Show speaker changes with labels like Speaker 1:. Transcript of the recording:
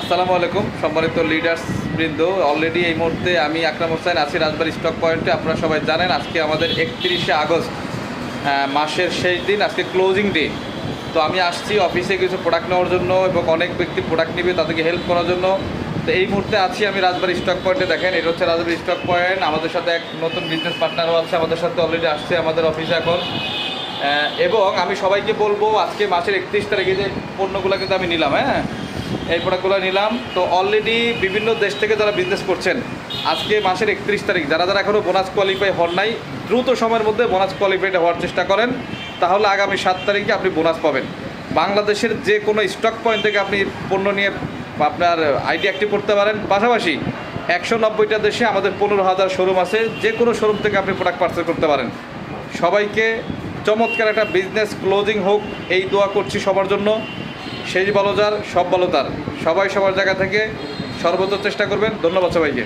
Speaker 1: আসসালামু আলাইকুম, সম্মানিত লিডার্স বৃন্দ। অলরেডি এই মুহূর্তে আমি আকরাম হোসেন আছি রাজবাড়ি স্টক পয়েন্টে আপনারা সবাই জানেন আজকে আমাদের একত্রিশে আগস্ট মাসের শেষ দিন, আজকে ক্লোজিং ডে তো আমি আসছি অফিসে কিছু প্রোডাক্ট নেওয়ার জন্য এবং অনেক ব্যক্তি প্রোডাক্ট নেবে তাদেরকে হেল্প করার জন্য। তো এই মুহূর্তে আছি আমি রাজবাড়ি স্টক পয়েন্টে দেখেন, এটা হচ্ছে রাজবাড়ি স্টক পয়েন্ট আমাদের সাথে এক নতুন বিজনেস পার্টনারও আছে, আমাদের সাথে অলরেডি আসছে আমাদের অফিসে এখন। এবং আমি সবাইকে বলব, আজকে মাসের একত্রিশ তারিখে যে পণ্যগুলো কিন্তু আমি নিলাম হ্যাঁ? এই প্রোডাক্টগুলো নিলাম। তো অলরেডি বিভিন্ন দেশ থেকে যারা বিজনেস করছেন, আজকে মাসের একত্রিশ তারিখ, যারা যারা এখনও বোনাস কোয়ালিফাই হন নাই, দ্রুত সময়ের মধ্যে বোনাস কোয়ালিফাইড হওয়ার চেষ্টা করেন। তাহলে আগামী সাত তারিখে আপনি বোনাস পাবেন। বাংলাদেশের যে কোনো স্টক পয়েন্ট থেকে আপনি পণ্য নিয়ে আপনার আইডি অ্যাক্টিভ করতে পারেন। পাশাপাশি একশো নব্বইটা দেশে আমাদের পনেরো হাজার শোরুম আছে। যে কোনো শোরুম থেকে আপনি প্রোডাক্ট পার্সেল করতে পারেন। সবাইকে চমৎকার একটা বিজনেস ক্লোজিং হোক, এই দোয়া করছি সবার জন্য। শেষ বলো যার, সব বলো তার। সবাই সবার জায়গা থেকে সর্বোচ্চ চেষ্টা করবেন। ধন্যবাদ সবাইকে।